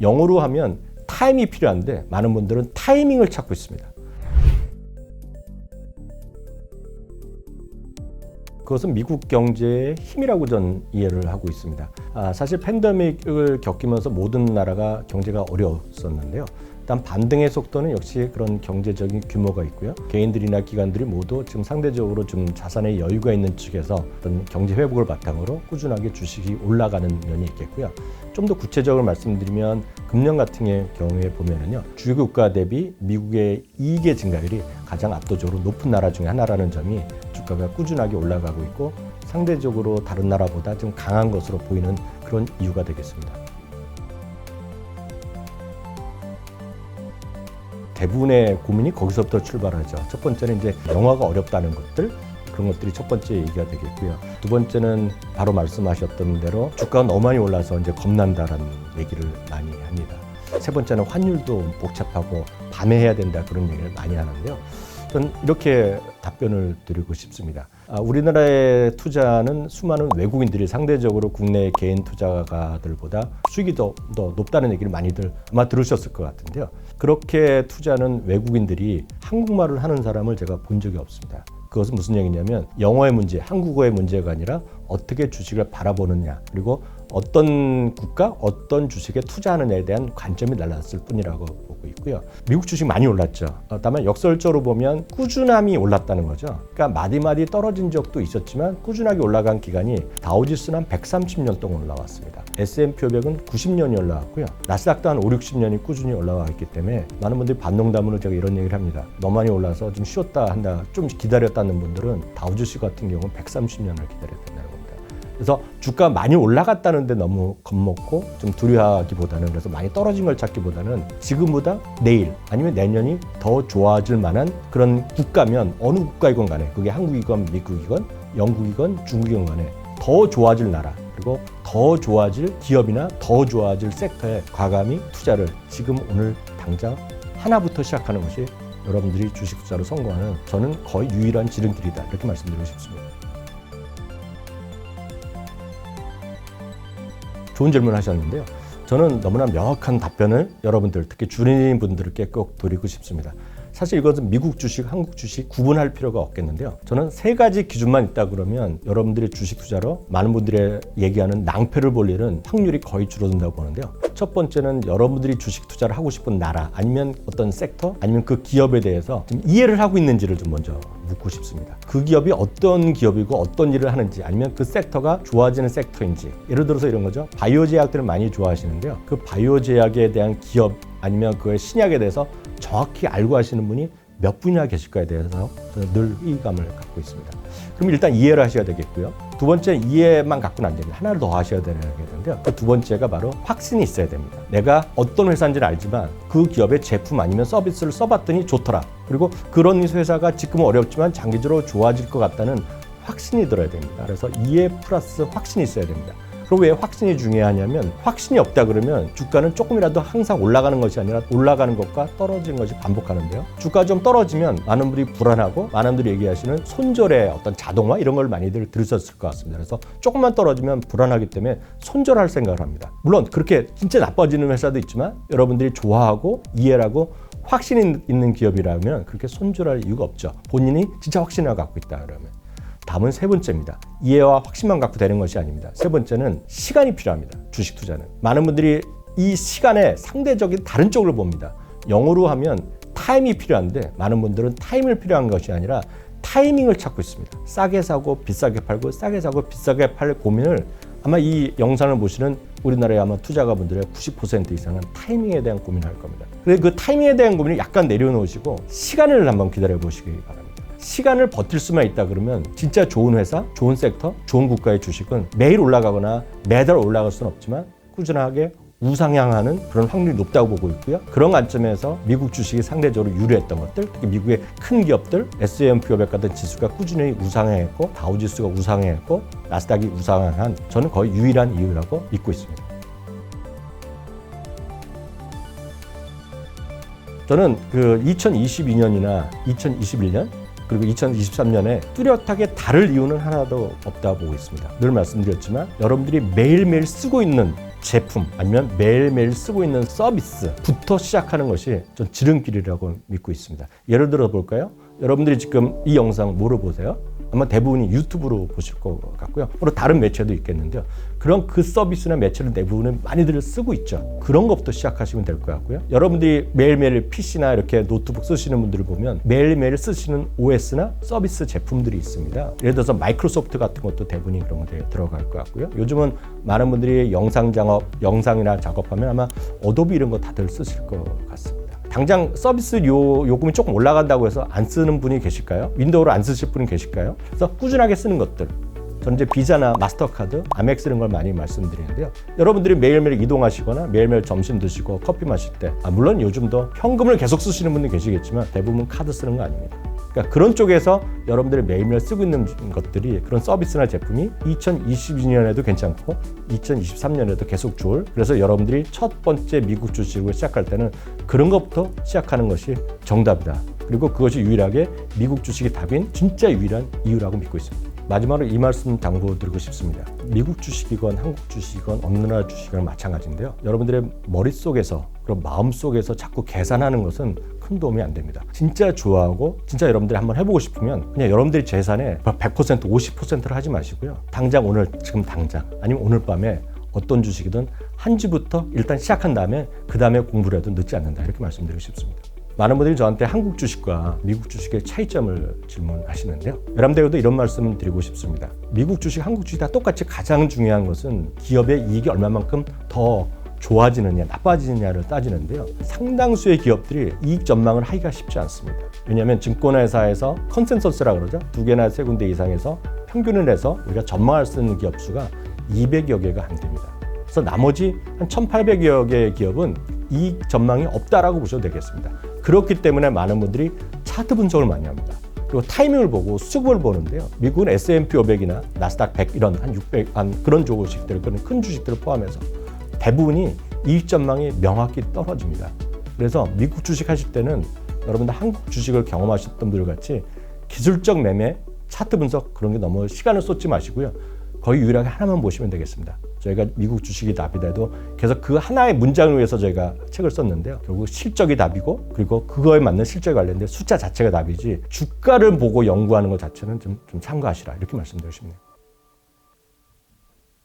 영어로 하면 타임이 필요한데 많은 분들은 타이밍을 찾고 있습니다. 그것은 미국 경제의 힘이라고 전 이해를 하고 있습니다. 아, 사실 팬데믹을 겪으면서 모든 나라가 경제가 어려웠었는데요. 일단 반등의 속도는 역시 그런 경제적인 규모가 있고요. 개인들이나 기관들이 모두 지금 상대적으로 좀 자산의 여유가 있는 측에서 어떤 경제 회복을 바탕으로 꾸준하게 주식이 올라가는 면이 있겠고요. 좀 더 구체적으로 말씀드리면 금년 같은 경우에 보면은요. 주요 국가 대비 미국의 이익의 증가율이 가장 압도적으로 높은 나라 중에 하나라는 점이 주가가 꾸준하게 올라가고 있고 상대적으로 다른 나라보다 좀 강한 것으로 보이는 그런 이유가 되겠습니다. 대부분의 고민이 거기서부터 출발하죠. 첫 번째는 이제 영화가 어렵다는 것들 그런 것들이 첫 번째 얘기가 되겠고요. 두 번째는 바로 말씀하셨던 대로 주가가 너무 많이 올라서 이제 겁난다라는 얘기를 많이 합니다. 세 번째는 환율도 복잡하고 밤에 해야 된다 그런 얘기를 많이 하는데요. 저는 이렇게 답변을 드리고 싶습니다. 아, 우리나라의 투자는 수많은 외국인들이 상대적으로 국내 개인 투자가들보다 수익이 더, 더 높다는 얘기를 많이들 아마 들으셨을 것 같은데요. 그렇게 투자는 외국인들이 한국말을 하는 사람을 제가 본 적이 없습니다. 그것은 무슨 얘기냐면 영어의 문제, 한국어의 문제가 아니라 어떻게 주식을 바라보느냐 그리고 어떤 국가, 어떤 주식에 투자하느냐에 대한 관점이 달랐을 뿐이라고 보고 있고요. 미국 주식 많이 올랐죠. 어, 다만 역설적으로 보면 꾸준함이 올랐다는 거죠. 그러니까 마디마디 떨어진 적도 있었지만 꾸준하게 올라간 기간이 다우지수는 한 130년 동안 올라왔습니다. S&P 500은 90년이 올라왔고요. 나스닥도 한 5, 60년이 꾸준히 올라와 있기 때문에 많은 분들이 반농담으로 제가 이런 얘기를 합니다. 너무 많이 올라서 좀 쉬었다 한다, 좀 기다렸다는 분들은 다우지수 같은 경우는 130년을 기다렸다는 겁니다. 그래서 주가 많이 올라갔다는데 너무 겁먹고 좀 두려워하기보다는 그래서 많이 떨어진 걸 찾기보다는 지금보다 내일 아니면 내년이 더 좋아질 만한 그런 국가면 어느 국가이건 간에 그게 한국이건 미국이건 영국이건 중국이건 간에 더 좋아질 나라 그리고 더 좋아질 기업이나 더 좋아질 섹터에 과감히 투자를 지금 오늘 당장 하나부터 시작하는 것이 여러분들이 주식 투자로 성공하는 저는 거의 유일한 지름길이다 이렇게 말씀드리고 싶습니다. 좋은 질문 을 하셨는데요. 저는 너무나 명확한 답변을 여러분들, 특히 주린 분들께 꼭 드리고 싶습니다. 사실 이것은 미국 주식, 한국 주식 구분할 필요가 없겠는데요. 저는 세 가지 기준만 있다 그러면 여러분들의 주식 투자로 많은 분들의 얘기하는 낭패를 볼 일은 확률이 거의 줄어든다고 보는데요. 첫 번째는 여러분들이 주식 투자를 하고 싶은 나라 아니면 어떤 섹터 아니면 그 기업에 대해서 좀 이해를 하고 있는지를 좀 먼저 묻고 싶습니다. 그 기업이 어떤 기업이고 어떤 일을 하는지 아니면 그 섹터가 좋아지는 섹터인지 예를 들어서 이런 거죠. 바이오 제약들을 많이 좋아하시는데요. 그 바이오 제약에 대한 기업 아니면 그의 신약에 대해서 정확히 알고 하시는 분이 몇 분이나 계실까에 대해서 늘 회의감을 갖고 있습니다. 그럼 일단 이해를 하셔야 되겠고요. 두 번째 이해만 갖고는 안 됩니다. 하나를 더 하셔야 되는데요. 그 두 번째가 바로 확신이 있어야 됩니다. 내가 어떤 회사인지는 알지만 그 기업의 제품 아니면 서비스를 써봤더니 좋더라. 그리고 그런 회사가 지금은 어렵지만 장기적으로 좋아질 것 같다는 확신이 들어야 됩니다. 그래서 이해 플러스 확신이 있어야 됩니다. 그리고 왜 확신이 중요하냐면 확신이 없다 그러면 주가는 조금이라도 항상 올라가는 것이 아니라 올라가는 것과 떨어지는 것이 반복하는데요. 주가 좀 떨어지면 많은 분들이 불안하고 많은 분들이 얘기하시는 손절의 어떤 자동화 이런 걸 많이들 들으셨을 것 같습니다. 그래서 조금만 떨어지면 불안하기 때문에 손절할 생각을 합니다. 물론 그렇게 진짜 나빠지는 회사도 있지만 여러분들이 좋아하고 이해하고 확신이 있는 기업이라면 그렇게 손절할 이유가 없죠. 본인이 진짜 확신을 갖고 있다 그러면. 다음은 세 번째입니다. 이해와 확신만 갖고 되는 것이 아닙니다. 세 번째는 시간이 필요합니다. 주식 투자는. 많은 분들이 이 시간에 상대적인 다른 쪽을 봅니다. 영어로 하면 타임이 필요한데 많은 분들은 타임을 필요한 것이 아니라 타이밍을 찾고 있습니다. 싸게 사고 비싸게 팔고 싸게 사고 비싸게 팔 고민을 아마 이 영상을 보시는 우리나라의 아마 투자가분들의 90% 이상은 타이밍에 대한 고민을 할 겁니다. 그래서 그 타이밍에 대한 고민을 약간 내려놓으시고 시간을 한번 기다려 보시기 바랍니다. 시간을 버틸 수만 있다 그러면 진짜 좋은 회사, 좋은 섹터, 좋은 국가의 주식은 매일 올라가거나 매달 올라갈 수는 없지만 꾸준하게 우상향하는 그런 확률이 높다고 보고 있고요. 그런 관점에서 미국 주식이 상대적으로 유리했던 것들, 특히 미국의 큰 기업들, S&P 500 같은 지수가 꾸준히 우상향했고 다우지수가 우상향했고 나스닥이 우상향한 저는 거의 유일한 이유라고 믿고 있습니다. 저는 그 2022년이나 2021년 그리고 2023년에 뚜렷하게 다를 이유는 하나도 없다고 보고 있습니다. 늘 말씀드렸지만 여러분들이 매일매일 쓰고 있는 제품 아니면 매일매일 쓰고 있는 서비스부터 시작하는 것이 전 지름길이라고 믿고 있습니다. 예를 들어 볼까요? 여러분들이 지금 이 영상 뭐로 보세요? 아마 대부분이 유튜브로 보실 것 같고요. 물론 다른 매체도 있겠는데요. 그런 그 서비스나 매체를 대부분은 많이들 쓰고 있죠. 그런 것부터 시작하시면 될 것 같고요. 여러분들이 매일매일 PC나 이렇게 노트북 쓰시는 분들을 보면 매일매일 쓰시는 OS나 서비스 제품들이 있습니다. 예를 들어서 마이크로소프트 같은 것도 대부분이 그런 것에 들어갈 것 같고요. 요즘은 많은 분들이 영상 작업, 영상이나 작업하면 아마 어도비 이런 거 다들 쓰실 것 같습니다. 당장 서비스 요, 요금이 조금 올라간다고 해서 안 쓰는 분이 계실까요? 윈도우를 안 쓰실 분이 계실까요? 그래서 꾸준하게 쓰는 것들. 저는 이제 비자나 마스터카드, 아멕스 이런 걸 많이 말씀드리는데요. 여러분들이 매일매일 이동하시거나 매일매일 점심 드시고 커피 마실 때, 아, 물론 요즘도 현금을 계속 쓰시는 분들 계시겠지만 대부분 카드 쓰는 거 아닙니다. 그러니까 그런 쪽에서 여러분들이 매일매일 쓰고 있는 것들이 그런 서비스나 제품이 2022년에도 괜찮고 2023년에도 계속 좋을 그래서 여러분들이 첫 번째 미국 주식을 시작할 때는 그런 것부터 시작하는 것이 정답이다. 그리고 그것이 유일하게 미국 주식이 답인 진짜 유일한 이유라고 믿고 있습니다. 마지막으로 이 말씀 당부드리고 싶습니다. 미국 주식이건 한국 주식이건 어느 나라 주식이건 마찬가지인데요. 여러분들의 머릿속에서 그리고 마음속에서 자꾸 계산하는 것은 큰 도움이 안 됩니다. 진짜 좋아하고 진짜 여러분들이 한번 해보고 싶으면 그냥 여러분들이 재산의 100% 50%를 하지 마시고요. 당장 오늘 지금 당장 아니면 오늘 밤에 어떤 주식이든 한 주부터 일단 시작한 다음에 그 다음에 공부를 해도 늦지 않는다 이렇게 말씀드리고 싶습니다. 많은 분들이 저한테 한국 주식과 미국 주식의 차이점을 질문하시는데요. 여러분들도 이런 말씀을 드리고 싶습니다. 미국 주식, 한국 주식 다 똑같이 가장 중요한 것은 기업의 이익이 얼마만큼 더 좋아지느냐, 나빠지느냐를 따지는데요. 상당수의 기업들이 이익 전망을 하기가 쉽지 않습니다. 왜냐하면 증권회사에서 컨센서스라고 그러죠. 두 개나 세 군데 이상에서 평균을 내서 우리가 전망할 수 있는 기업 수가 200여 개가 안 됩니다. 그래서 나머지 한 1,800여 개의 기업은 이익 전망이 없다라고 보셔도 되겠습니다. 그렇기 때문에 많은 분들이 차트 분석을 많이 합니다. 그리고 타이밍을 보고 수급을 보는데요. 미국은 S&P 500이나 나스닥 100 이런 한 600, 한 그런 주식들, 그런 큰 주식들을 포함해서 대부분이 이익 전망이 명확히 떨어집니다. 그래서 미국 주식 하실 때는 여러분들 한국 주식을 경험하셨던 분들 같이 기술적 매매, 차트 분석 그런 게 너무 시간을 쏟지 마시고요. 거의 유일하게 하나만 보시면 되겠습니다. 저희가 미국 주식이 답이다도 계속 그 하나의 문장을 위해서 저희가 책을 썼는데요. 결국 실적이 답이고 그리고 그거에 맞는 실적에 관련된 숫자 자체가 답이지 주가를 보고 연구하는 것 자체는 좀, 좀 참고하시라 이렇게 말씀드리고 싶네요.